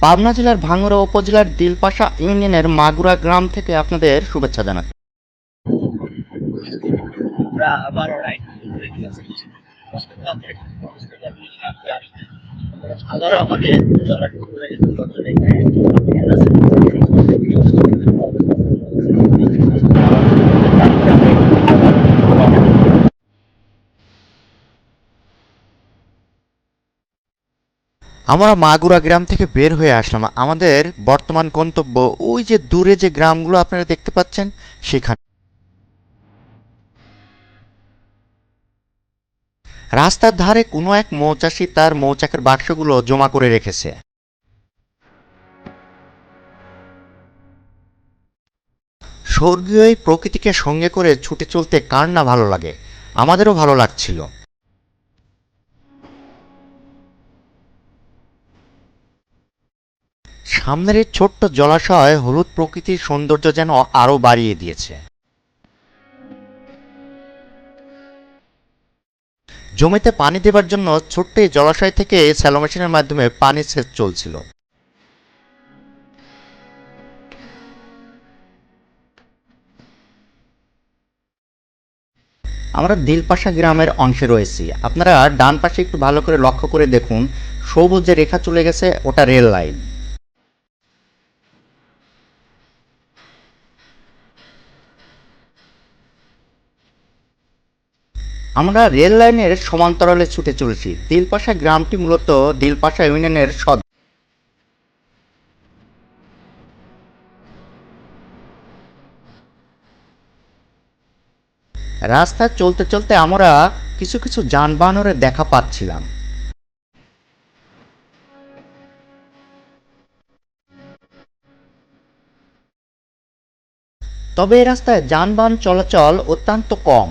পাবনা জেলার ভাঙ্গুরা উপজেলার দিলপাশা ইউনিয়নের মাগুরা গ্রাম থেকে আপনাদের শুভেচ্ছা জানাচ্ছি আমাদের আমরা মাগুরা গ্রাম থেকে বের হয়ে আসলাম। আমাদের বর্তমান গন্তব্য ওই যে দূরে যে গ্রামগুলো আপনারা দেখতে পাচ্ছেন, সেখানে। রাস্তার ধারে কোনো এক মৌচাষি তার মৌচাকের বাক্সগুলো জমা করে রেখেছে। স্বর্গীয় এই প্রকৃতিকে সঙ্গে করে ছুটে চলতে কার না ভালো লাগে? আমাদেরও ভালো লাগছিল। সামনের এই ছোট্ট জলাশয় হলুদ প্রকৃতির সৌন্দর্য যেন আরও বাড়িয়ে দিয়েছে। জমিতে পানি দেবার জন্য ছোট্ট এই জলাশয় থেকে স্যালো মেশিনের মাধ্যমে পানি সেচ চলছিল। আমরা দিলপাশা গ্রামের অংশে রয়েছি। আপনারা ডান পাশে একটু ভালো করে লক্ষ্য করে দেখুন, সবুজ যে রেখা চলে গেছে ওটা রেল লাইন। আমরা রেল লাইনের সমান্তরালে ছুটে চলেছি। দিলপাশা গ্রামটি মূলত দিলপাশা ইউনিয়নের সদ রাস্তায় চলতে চলতে আমরা কিছু কিছু যানবাহনের দেখা পাচ্ছিলাম। তবে এই রাস্তায় যানবাহন চলাচল অত্যন্ত কম।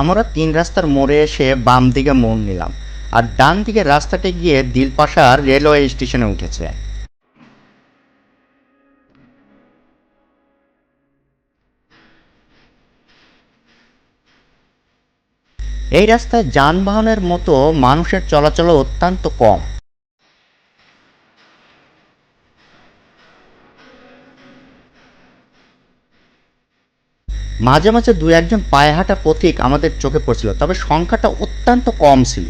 আমরা তিন রাস্তার মোড়ে এসে বাম দিকে মোড় নিলাম আর ডান দিকে রাস্তাটি গিয়ে দিলপাশার রেলওয়ে স্টেশনে উঠেছে। এই রাস্তায় যানবাহনের মতো মানুষের চলাচল অত্যন্ত কম। মাঝে মাঝে দু একজন পায়ে হাঁটা পথিক আমাদের চোখে পড়ছিল, তবে সংখ্যাটা অত্যন্ত কম ছিল।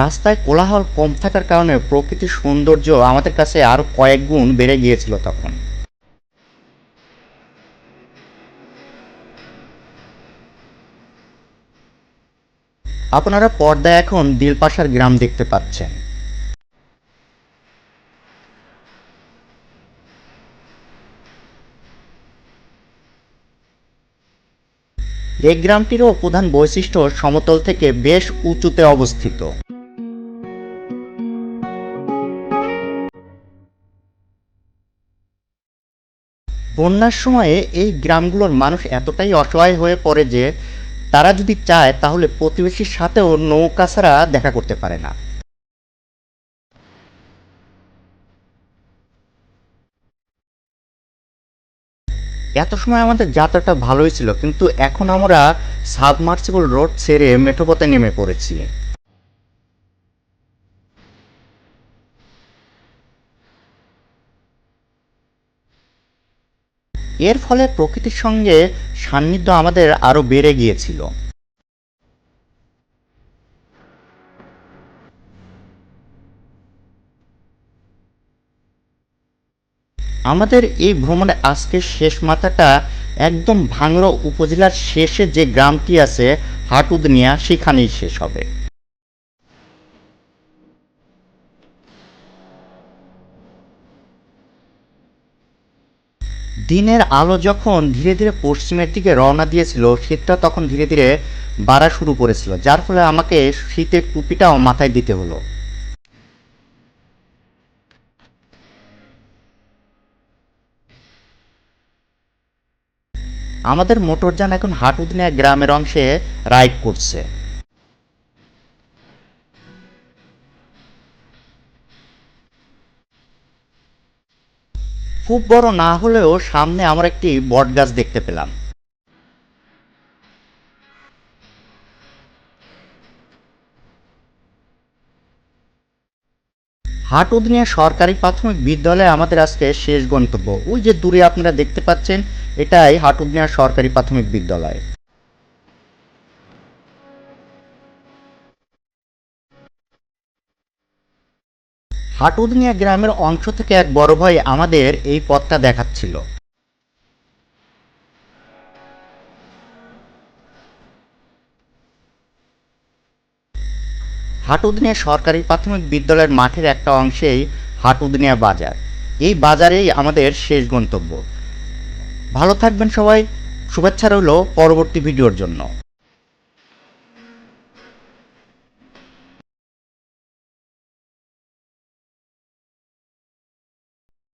রাস্তায় কোলাহল কম থাকার কারণে প্রকৃতির সৌন্দর্য আমাদের কাছে আরও কয়েক গুণ বেড়ে গিয়েছিল তখন। আপনারা পর্দায় এখন দিলপাশার গ্রাম দেখতে পাচ্ছেন। এই গ্রামটিরও প্রধান বৈশিষ্ট্য সমতল থেকে বেশ উঁচুতে অবস্থিত। বন্যার সময়ে এই গ্রামগুলোর মানুষ এতটাই অসহায় হয়ে পড়ে যে তারা যদি চায় তাহলে প্রতিবেশীর সাথেও নৌকা ছাড়া দেখা করতে পারে না। এত সময় আমাদের যাত্রাটা ভালোই ছিল, কিন্তু এখন আমরা সাবমার্সিবল রোড ছেড়ে মেঠোপথে নেমে পড়েছি। এর ফলে প্রকৃতির সঙ্গে সান্নিধ্য আমাদের আরও বেড়ে গিয়েছিল। আমাদের এই ভ্রমণে আজকের শেষ মাথাটা একদম ভাঙড়া উপজেলার শেষে যে গ্রামটি আছে, হাটুদনিয়া, সেখানেই শেষ হবে। দিনের আলো যখন ধীরে ধীরে পশ্চিমের দিকে রওনা দিয়েছিল, শীতটা তখন ধীরে ধীরে বাড়া শুরু করেছিল, যার ফলে আমাকে শীতের টুপিটাও মাথায় দিতে হলো। আমাদের মোটরযান এখন হাটুদিনা গ্রামের অংশে রাইড করছে। খুব বড় না হলেও সামনে আমরা একটি বট গাছ দেখতে পেলাম। হাটুদনিয়া সরকারি প্রাথমিক বিদ্যালয় আমাদের আজকে শেষ গন্তব্য। ওই যে দূরে আপনারা দেখতে পাচ্ছেন, এটাই হাটুদিনিয়া সরকারি প্রাথমিক বিদ্যালয়। হাটুদনিয়া গ্রামের অংশ থেকে এক বড় ভাই আমাদের এই পথটা দেখাচ্ছিল। হাটুদনিয়া সরকারি প্রাথমিক বিদ্যালয়ের মাঠের একটা অংশেই হাটুদিনিয়া বাজার। এই বাজারেই আমাদের শেষ গন্তব্য। ভালো থাকবেন সবাই। শুভেচ্ছা রইল পরবর্তী ভিডিওর জন্য।